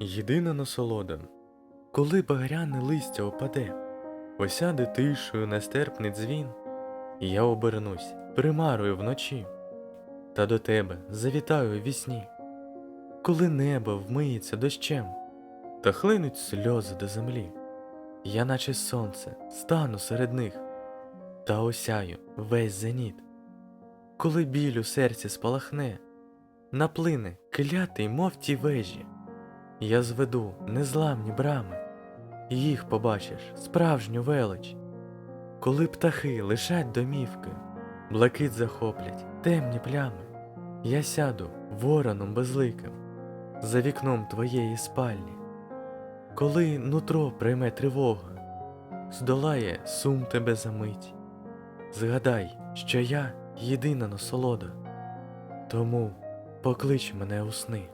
Єдина насолода, коли багряне листя опаде, осяде тишою нестерпний дзвін, я обернусь примарою вночі, та до тебе завітаю вісні, коли небо вмиється дощем, та хлинуть сльози до землі, я, наче сонце, стану серед них, та осяю весь зеніт, коли біль у серці спалахне, наплине клятий, мов ті вежі. Я зведу незламні брами, і їх побачиш справжню велич. Коли птахи лишать домівки, блакит захоплять темні плями, я сяду вороном безликим за вікном твоєї спальні. Коли нутро прийме тривога, здолає сум тебе за мить. Згадай, що я єдина насолода, тому поклич мене у сни.